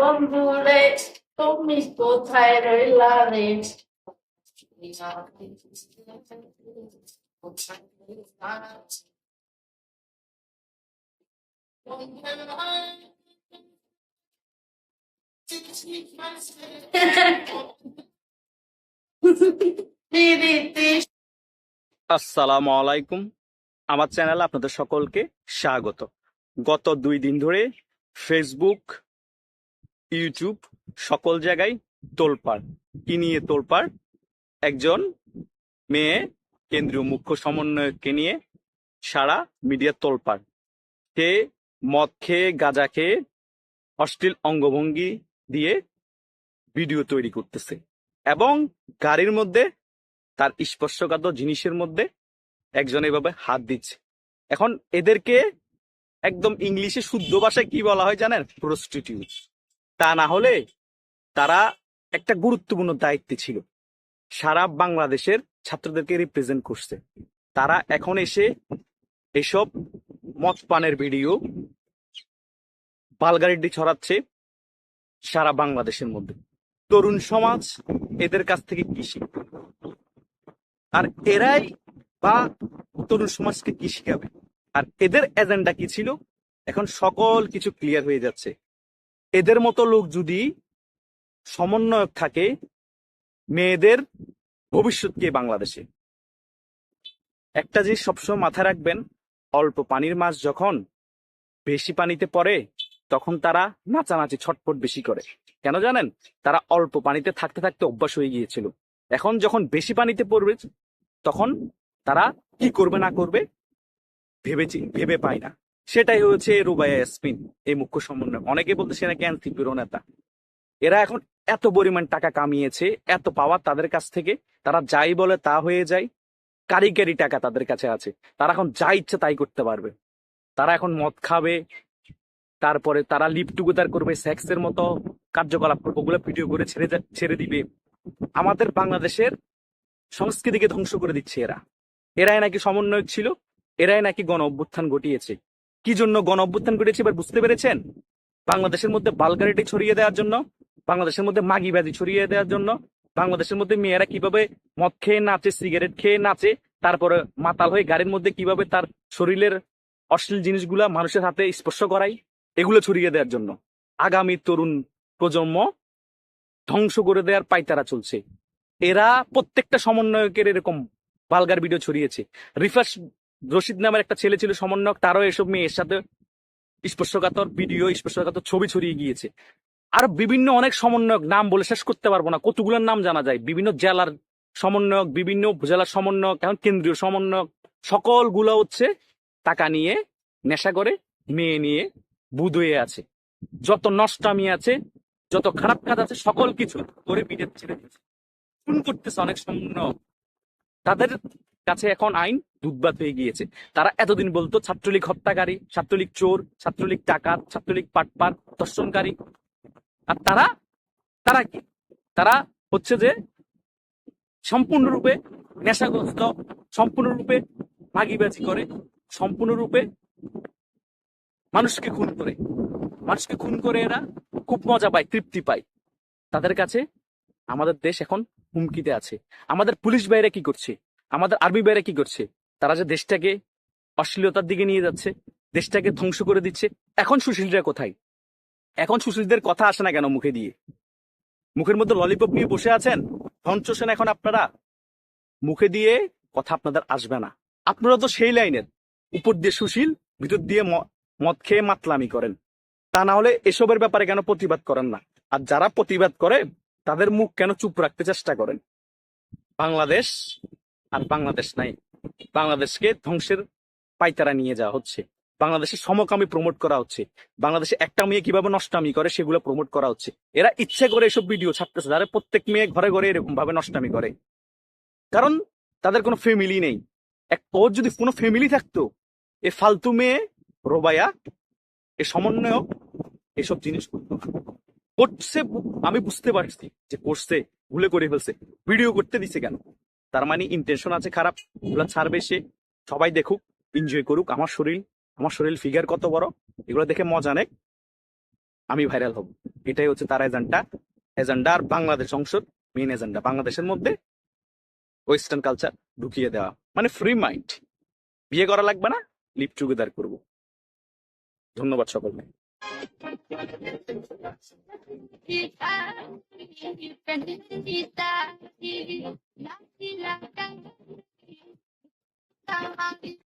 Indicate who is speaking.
Speaker 1: বন্ধু রে তুমি কোথায় রইলা রে?
Speaker 2: আসসালামু আলাইকুম। আমার চ্যানেলে আপনাদের সকলকে স্বাগত। গত দুই দিন ধরে ফেসবুক ইউটিউব সকল জায়গায় তোলপাড়। কি নিয়ে তোলপাড়? একজন মেয়ে কেন্দ্রীয় মুখ্য সমন্বয়ককে নিয়ে সারা মিডিয়া তোলপাড়। সে মদ খেয়ে, গাঁজা খেয়ে, অশ্লীল অঙ্গভঙ্গি দিয়ে ভিডিও তৈরি করতেছে এবং গাড়ির মধ্যে তার স্পর্শকাতর জিনিসের মধ্যে একজন এভাবে হাত দিচ্ছে। এখন এদেরকে একদম ইংলিশে শুদ্ধ ভাষায় কি বলা হয় জানেন? প্রস্টিটিউট তা না হলে তারা একটা গুরুত্বপূর্ণ দায়িত্বে ছিল। সারা বাংলাদেশের ছাত্রদেরকে রিপ্রেজেন্ট করছে। তারা এখন এসে এসব মদ পানের ভিডিও বালগাড়িটি ছড়াচ্ছে সারা বাংলাদেশের মধ্যে। তরুণ সমাজ এদের কাছ থেকে কি শিখবে? আর এরাই বা তরুণ সমাজকে কি শিখাবে? আর এদের এজেন্ডা কি ছিল? এখন সকল কিছু ক্লিয়ার হয়ে যাচ্ছে। এদের মতো লোক যদি সমন্বয়ক থাকে, মেয়েদের ভবিষ্যৎ কে বাংলাদেশে? একটা জিনিস সবসময় মাথায় রাখবেন, অল্প পানির মাছ যখন বেশি পানিতে পড়ে, তখন তারা নাচানাচি ছটপট বেশি করে। কেন জানেন? তারা অল্প পানিতে থাকতে থাকতে অভ্যাস হয়ে গিয়েছিল। এখন যখন বেশি পানিতে পড়বে, তখন তারা কি করবে না করবে ভেবে চি- ভেবে পায় না। সেটাই হচ্ছে রুবাইয়া ইয়াসমিন, এই মুখ্য সমন্বয় অনেকে বলতে সে নাকি এনসিপির নেতা এরা এখন এত পরিমাণ টাকা কামিয়েছে, এত পাওয়ার তাদের কাছ থেকে, তারা যাই বলে তা হয়ে যায়, কারিগরি টাকা তাদের কাছে আছে। তারা এখন যা ইচ্ছে তাই করতে পারবে। তারা এখন মদ খাবে, তারপরে তারা লিপ টুগেদার করবে, সেক্সের মতো কার্যকলাপ করবে, ওগুলো ভিডিও করে ছেড়ে ছেড়ে দিবে। আমাদের বাংলাদেশের সংস্কৃতিকে ধ্বংস করে দিচ্ছে এরা। এরাই নাকি সমন্বয়ক ছিল এরাই নাকি গণ অভ্যুত্থান ঘটিয়েছে। কি জন্য গণ অভ্যুত্থান ঘটিয়েছে এবার বুঝতে পেরেছেন? বাংলাদেশের মধ্যে বালগারিটি ছড়িয়ে দেওয়ার জন্য, বাংলাদেশের মধ্যে মাগি ব্যাধি ছড়িয়ে দেওয়ার জন্য, বাংলাদেশের মধ্যে মেয়েরা কীভাবে মদ খেয়ে নাচে, সিগারেট খেয়ে নাচে, তারপরে মাতাল হয়ে গাড়ির মধ্যে কীভাবে তার শরীরের অশ্লীল জিনিসগুলা মানুষের হাতে স্পর্শ করাই এগুলো ছড়িয়ে দেওয়ার জন্য। আগামী তরুণ প্রজন্ম ধ্বংস করে দেওয়ার পাইতারা চলছে। এরা প্রত্যেকটা সমন্বয়কের এরকম বালগার ভিডিও ছড়িয়েছে। রিফাস রশিদ নামের একটা ছেলে ছিল সমন্বয়ক, তারও এসব মেয়ের সাথে স্পর্শকাতর ভিডিও স্পর্শকাতর ছবি ছড়িয়ে গিয়েছে। আর বিভিন্ন অনেক সমন্বয়ক নাম বলে শেষ করতে পারব না, কতগুলোর নাম জানা যায়? বিভিন্ন জেলার সমন্বয়ক, বিভিন্ন উপজেলার সমন্বয়ক, এখন কেন্দ্রীয় সমন্বয়ক, সকলগুলো হচ্ছে টাকা নিয়ে, নেশা করে, মেয়ে নিয়ে বুধ হয়ে আছে। যত নষ্টামি আছে, যত খারাপ কাজ আছে, সকল কিছু করে বিদেশ ছেড়ে দিচ্ছে খুন করতেছে অনেক সমন্বয়ক। তাদের কাছে এখন আইন দুধবাত হয়ে গিয়েছে। তারা এতদিন বলতো, ছাত্রলীগ হত্যাকারী, ছাত্রলীগ চোর, ছাত্রলীগ টাকার ছাত্রলীগ পাটপার দর্শনকারী আর তারা তারা কি? তারা হচ্ছে যে সম্পূর্ণরূপে নেশাগ্রস্ত, সম্পূর্ণরূপে ভাগিবাজি করে, সম্পূর্ণরূপে মানুষকে খুন করে। মানুষকে খুন করে এরা খুব মজা পায়, তৃপ্তি পায়। তাদের কাছে আমাদের দেশ এখন হুমকিতে আছে। আমাদের পুলিশ বাইরে কি করছে? আমাদের আর্মি বাইরে কি করছে? তারা যে দেশটাকে অশ্লীলতার দিকে নিয়ে যাচ্ছে, দেশটাকে ধ্বংস করে দিচ্ছে। এখন সুশীলরা কোথায়? এখন সুশীলদের কথা আসে না কেন মুখে দিয়ে? মুখের মধ্যে ললিপপ নিয়ে বসে আছেন? ধ্বংসেন এখন আপনারা? মুখে দিয়ে কথা আপনাদের আসবে না। আপনারা তো সেই লাইনের। উপর দিয়ে সুশীল, ভিতর দিয়ে মদ খেয়ে মাতলামি করেন। তা না হলে এসবের ব্যাপারে কেন প্রতিবাদ করেন না? আর যারা প্রতিবাদ করে, তাদের মুখ কেন চুপ রাখতে চেষ্টা করেন? বাংলাদেশ আর বাংলাদেশ নাই। বাংলাদেশকে ধ্বংসের পাইতারা নিয়ে যাওয়া হচ্ছে। বাংলাদেশে সমকামী প্রমোট করা হচ্ছে। বাংলাদেশে একটা মেয়ে কীভাবে নষ্টামি করে সেগুলো প্রমোট করা হচ্ছে। এরা ইচ্ছে করে এসব ভিডিও ছাড়তেছে। যারা প্রত্যেক মেয়ে ঘরে ঘরে এরকম ভাবে নষ্টামি করে। কারণ তাদের কোনো ফ্যামিলি নেই। এক ওর যদি কোনো ফ্যামিলি থাকতো, এ ফালতু মেয়ে, রোবায়া, এ সমন্বয়ক, এসব জিনিস করতো করছে আমি বুঝতে পারছি যে করছে, ভুলে করে ফেলছে। ভিডিও করতে দিছে কেন? তার মানে ইন্টেনশন আছে খারাপ এগুলো ছাড়বে সে। সবাই দেখুক এনজয় করুক। আমার শরীর আমার শরীর ফিগার কত বড় এগুলো দেখে মজা নেক। আমি ভাইরাল হব। এটাই হচ্ছে তার এজেন্ডা এজেন্ডা আর বাংলাদেশ অংশের মেইন এজেন্ডা বাংলাদেশের মধ্যে ওয়েস্টার্ন কালচার ঢুকিয়ে দেওয়া। মানে ফ্রি মাইন্ড বিয়ে করা লাগবে না লিপ টুগেদার করব। ধন্যবাদ সকলকে।
Speaker 1: Kita, kita, Thank you.